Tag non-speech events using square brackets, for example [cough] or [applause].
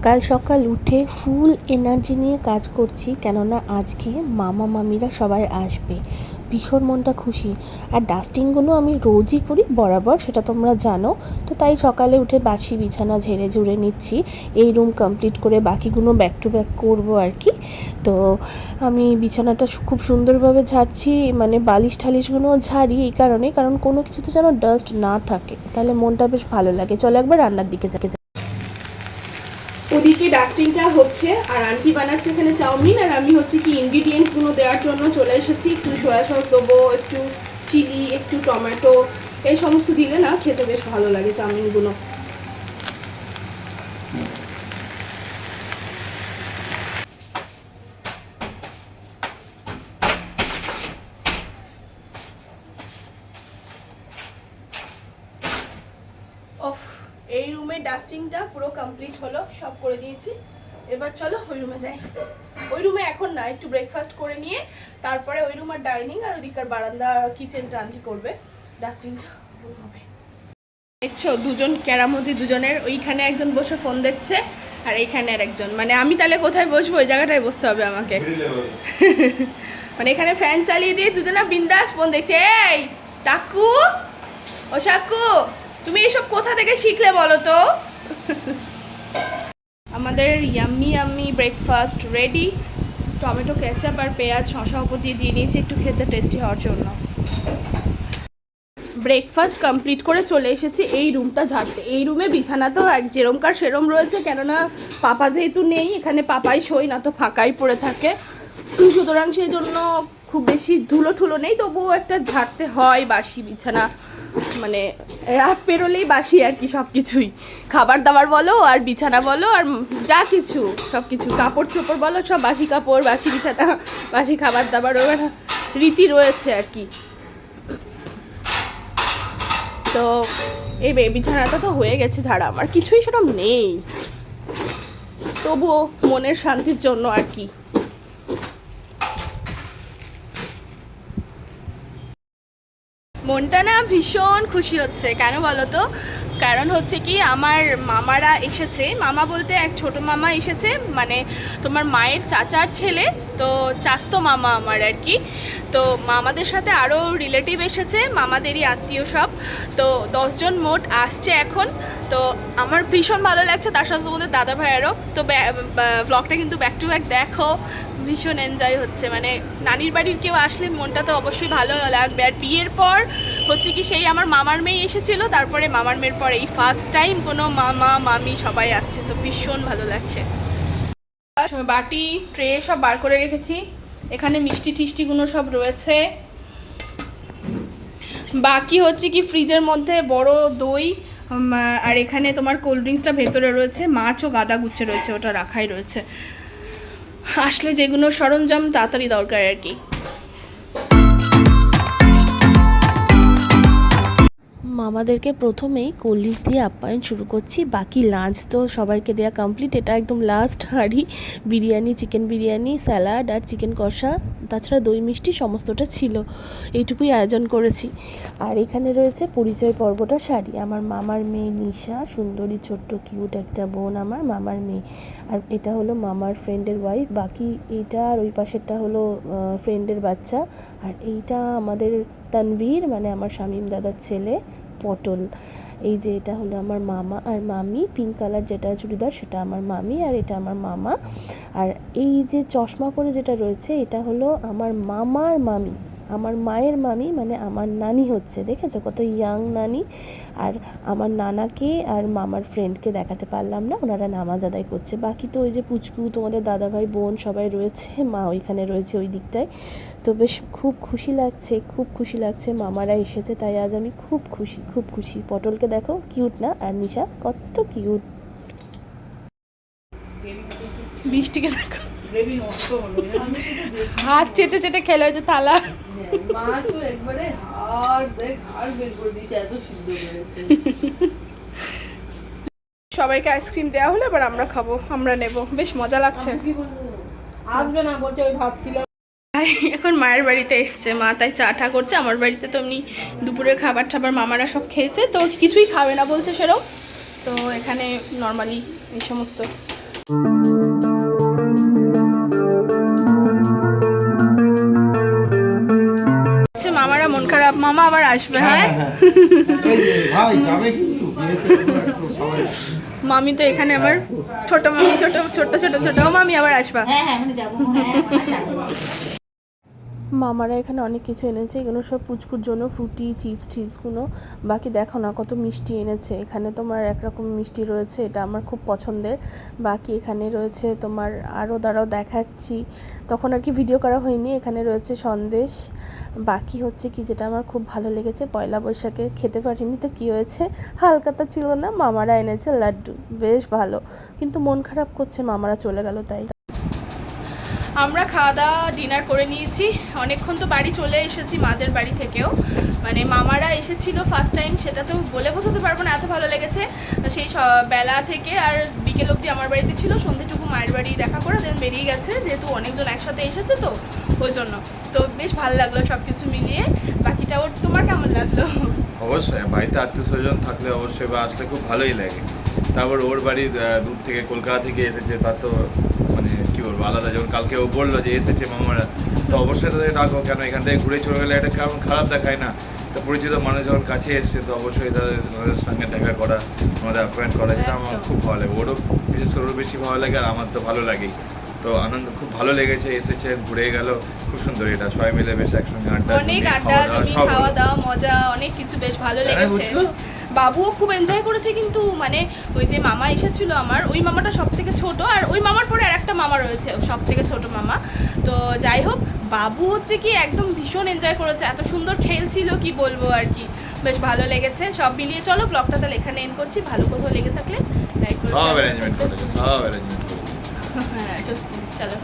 সকাল সকাল উঠে ফুল এনার্জি নিয়ে কাজ করছি, কেননা আজকে মামা মামিরা সবাই আসবে। ভীষণ মনটা খুশি। আর ডাস্টিংগুলো আমি রোজই করি, বরাবর, সেটা তোমরা জানো। তো তাই সকালে উঠে বাসি বিছানা ঝেড়ে ঝুড়ে নিচ্ছি। এই রুম কমপ্লিট করে বাকিগুলো ব্যাক টু ব্যাক করব আর কি। তো আমি বিছানাটা খুব সুন্দরভাবে ঝাড়ছি মানে বালিশ ঠালিশগুলো ঝাড়ি এই কারণে কারণ কোনো কিছুতে যেন ডাস্ট না থাকে। তাহলে মনটা বেশ ভালো লাগে। চলো একবার রান্নার দিকে যাকে ওদিকে হচ্ছে, আর আন্টি বানাচ্ছে এখানে চাউমিন, আর আমি হচ্ছে কি ইনগ্রিডিয়েন্টসগুলো দেওয়ার জন্য চলে এসেছি। একটু সয়া সস দেবো, একটু চিলি একটু টমেটো এই সমস্ত দিলে না খেতে বেশ ভালো লাগে চাউমিনগুলো। ডাস্টিংটা পুরো কমপ্লিট হলো, সব করে দিয়েছি। এবার চলো ওই রুমে যাই। ওই রুমে এখন না, একটু ব্রেকফাস্ট করে নিয়ে, তারপরে ওই রুম আর ডাইনিং আর ওদিককার বারান্দা কিচেনটা আন্টি করবে। ডাস্টিংটা দেখছ, দুজন ক্যারামতি দুজনের, ওইখানে একজন বসে ফোন দেখছে, আর এইখানে আর একজন। মানে আমি তাহলে কোথায় বসবো? ওই জায়গাটায় বসতে হবে আমাকে। [laughs] মানে এখানে ফ্যান চালিয়ে দিয়ে দুজনা বিন্দাস ফোন দেখছে, এই টাকু ও শাকু তুমি এসব কোথা থেকে শিখলে বলো তো? আমাদের yummy yummy breakfast ready tomato ketchup আর পেঁয়াজ শশা উপর দিয়ে দিয়ে নিয়েছি, একটু খেতে টেস্টি হওয়ার জন্য। ব্রেকফাস্ট কমপ্লিট করে চলে এসেছি এই রুমটা ঝাড়তে। এই রুমে বিছানা তো এক যেরমকার সেরম রয়েছে, কেননা পাপা যেহেতু নেই, এখানে পাপাই শোয় না তো ফাঁকাই পড়ে থাকে। সুতরাং সেই জন্য খুব বেশি ধুলো ঠুলো নেই, তবুও একটা ঝাড়তে হয় বাসি বিছানা। মানে রাত পেরোলেই বাসি আর কি সব কিছুই খাবার দাবার বলো আর বিছানা বলো আর যা কিছু সব কিছু কাপড় চোপড় বলো, সব বাসি কাপড়, বাসি বিছানা, বাসি খাবার দাবার, ওর রীতি রয়েছে আর কি। তো এই বিছানাটা তো হয়ে গেছে ঝাড়া, আমার কিছুই সেরকম নেই। তবুও মনের শান্তির জন্য আর কি। মনটা না ভীষণ খুশি হচ্ছে। কেন বলো তো? কারণ হচ্ছে কি, আমার মামারা এসেছে। মামা বলতে এক ছোট মামা এসেছে। মানে তোমার মায়ের চাচার ছেলে তো চাস্তো মামা আমার আর কি। তো মামাদের সাথে আরও রিলেটিভ এসেছে, মামাদেরই আত্মীয় সব। তো দশজন মোট আসছে এখন। তো আমার ভীষণ ভালো লাগছে, তার সাথে তোমাদের দাদা ভাইয়েরও তো ব্লগটা কিন্তু ব্যাক টু ব্যাক দেখো। ভীষণ এনজয় হচ্ছে মানে নানির বাড়ির কেউ আসলে মনটা তো অবশ্যই ভালো লাগবে। আর বিয়ের পর হচ্ছে কি, সেই আমার মামার মেয়ে এসেছিল, তারপরে মামার মেয়ের পর এই ফার্স্ট টাইম কোনো মামা, মামি সবাই আসছে, তো ভীষণ ভালো লাগছে। বাটি, ট্রে সব বার করে রেখেছি। এখানে মিষ্টি টিষ্টিগুলো সব রয়েছে। বাকি হচ্ছে কি ফ্রিজের মধ্যে বড় দই আর এখানে তোমার কোল্ড ড্রিঙ্কসটা ভেতরে রয়েছে মাছও গাদা গুচ্ছে রয়েছে, ওটা রাখাই রয়েছে। আসলে যেগুলো সরঞ্জাম, তাড়াতাড়ি দরকার আর কি। মামাদেরকে প্রথমেই ড্রিঙ্কস দিয়ে আপ্যায়ন শুরু করছি। বাকি লাঞ্চ তো সবাইকে দেওয়া কমপ্লিট এটা একদম লাস্ট হাঁড়ি। বিরিয়ানি চিকেন বিরিয়ানি স্যালাড আর চিকেন কষা, তাছাড়া দই মিষ্টি সমস্তটা ছিল। এইটুকুই আয়োজন করেছি। আর এখানে রয়েছে পরিচয় পর্বটা শাড়ি। আমার মামার মেয়ে নিশা, সুন্দরী, ছোট্ট কিউট একটা বোন আমার মামার মেয়ে। আর এটা হলো মামার ফ্রেন্ডের ওয়াইফ বাকি এইটা আর ওই পাশেরটা হলো ফ্রেন্ডের বাচ্চা। আর এইটা আমাদের তানভীর মানে আমার শামীম দাদার ছেলে। পটল। এই যে এটা হলো আমার মামা আর মামি পিঙ্ক কালার যেটা চুড়িদার সেটা আমার মামি আর এটা আমার মামা। আর এই যে চশমা পরে যেটা রয়েছে, এটা হলো আমার মামার মামি। আমার মায়ের মামি মানে আমার নানি হচ্ছে, দেখেছ? কত ইয়াং নানি। আর আমার নানাকে আর মামার ফ্রেন্ডকে দেখাতে পারলাম না, ওনারা নামাজ আদায় করছে। বাকি তো ওই যে পুচকু, তোমাদের দাদাভাই, বোন সবাই রয়েছে, মা ওইখানে রয়েছে ওই দিকটায়। তো বেশ খুব খুশি লাগছে, খুব খুশি লাগছে, মামারা এসেছে, তাই আজ আমি খুব খুশি খুব খুশি। পটলকে দেখো কিউট না? আর নিশা, কত কিউট বৃষ্টিকে দেখো। হাত চেটে চেটে খেলে হয়েছে থালা। মাছও একবারে হাড় দেখ হাড় বের করে দিয়েছে এত সিদ্ধ করেছে সবাইকে আইসক্রিম দেওয়া হলো এবার আমরা খাব আমরা নেব। বেশ মজা লাগছে। আসবে না বলছে ওই ভাবছিল ভাই এখন মায়ের বাড়িতে এসছে মা তাই চা টা করছে। আমার বাড়িতে তো এমনি দুপুরের খাবার টাবার মামারা সব খেয়েছে তো কিছুই খাবে না বলছে সেরকম তো এখানে নর্মালি এই সমস্ত। মামা আবার আসবে হ্যাঁ ভাই যাবে কিন্তু। বিয়ে শেষ করে একটু সবাই মামি তো এখানে আবার ছোট মামি ছোট ছোট ছোট ছোট মামি আবার আসবা। হ্যাঁ হ্যাঁ মানে যাব। হ্যাঁ যাব। মামারা এখানে অনেক কিছু এনেছে। এগুলো সব পুচকুর জন্য ফ্রুটি, চিপস টিপসগুলো বাকি দেখো না, কত মিষ্টি এনেছে। এখানে তোমার একরকম মিষ্টি রয়েছে, এটা আমার খুব পছন্দের। বাকি এখানে রয়েছে তোমার আরও দ্বারাও দেখাচ্ছি। তখন আর কি ভিডিও করা হয়নি, এখানে রয়েছে সন্দেশ। বাকি হচ্ছে কি যেটা আমার খুব ভালো লেগেছে, পয়লা বৈশাখে খেতে পারিনি তো কী হয়েছে? হালকাতা ছিল না, মামারা এনেছে লাড্ডু, বেশ ভালো। কিন্তু মন খারাপ করছে, মামারা চলে গেল তাই। আমরা খাওয়া দাওয়া ডিনার করে নিয়েছি। অনেকক্ষণ তো বাড়ি চলে এসেছি মাদের বাড়ি থেকেও। মানে মামারা এসেছিল ফার্স্ট টাইম সেটা তো বলে বোঝাতে পারব না, এত ভালো লেগেছে। সেই বেলা থেকে আর বিকেল অবধি আমার বাড়িতে ছিল, সন্ধ্যেটুকু মায়ের বাড়ি দেখা করে দেন বেরিয়ে গেছে, যেহেতু অনেকজন একসাথে এসেছে তো, ওই জন্য। তো বেশ ভালো লাগল সব কিছু মিলিয়ে। বাকিটা ওর, তোমার কেমন লাগল? অবশ্যই, বাড়িতে আত্মীয় স্বজন থাকলে অবশ্যই বা আসলে খুব ভালোই লাগে। তারপর ওর বাড়ি দূর থেকে, কলকাতা থেকে এসেছে, তার তো মানে কি বলব আলাদা যখন কালকে ও বলল যে এসেছে মামারা তো অবশ্যই তাদের ডাকো কেন এখান থেকে ঘুরে চলে গেলে একটা কারণ খারাপ দেখায় না। তো পরিচিত মানুষ যখন কাছে এসছে তো অবশ্যই তাদের ওদের সঙ্গে দেখা করা আমাদের অ্যাপয়েন্ট করা এটা আমার খুব ভালো লাগে। ওরও বিশেষ করে বেশি ভালো লাগে আর আমার তো ভালো লাগেই তো আনন্দ খুব ভালো লেগেছে এসেছে ঘুরে গেল খুব সুন্দর এটা সবাই মিলে বেশ একসঙ্গে আড্ডা অনেক আড্ডা খাওয়া দাওয়া মজা অনেক কিছু বেশ ভালো লেগেছে। বুঝলো? বাবুও খুব এনজয় করেছে কিন্তু মানে ওই যে মামা এসেছিল আমার ওই মামাটা সব থেকে ছোটো আর ওই মামার পরে আর একটা মামা রয়েছে সব থেকে ছোটো মামা। তো যাই হোক বাবু হচ্ছে কি একদম ভীষণ এনজয় করেছে এত সুন্দর খেলছিল কি বলব আর কি। বেশ ভালো লেগেছে সব মিলিয়ে চলো ব্লগটা তাহলে এখানে এন করছি ভালো কোথাও লেগে থাকলে লাইক হ্যাঁ চলো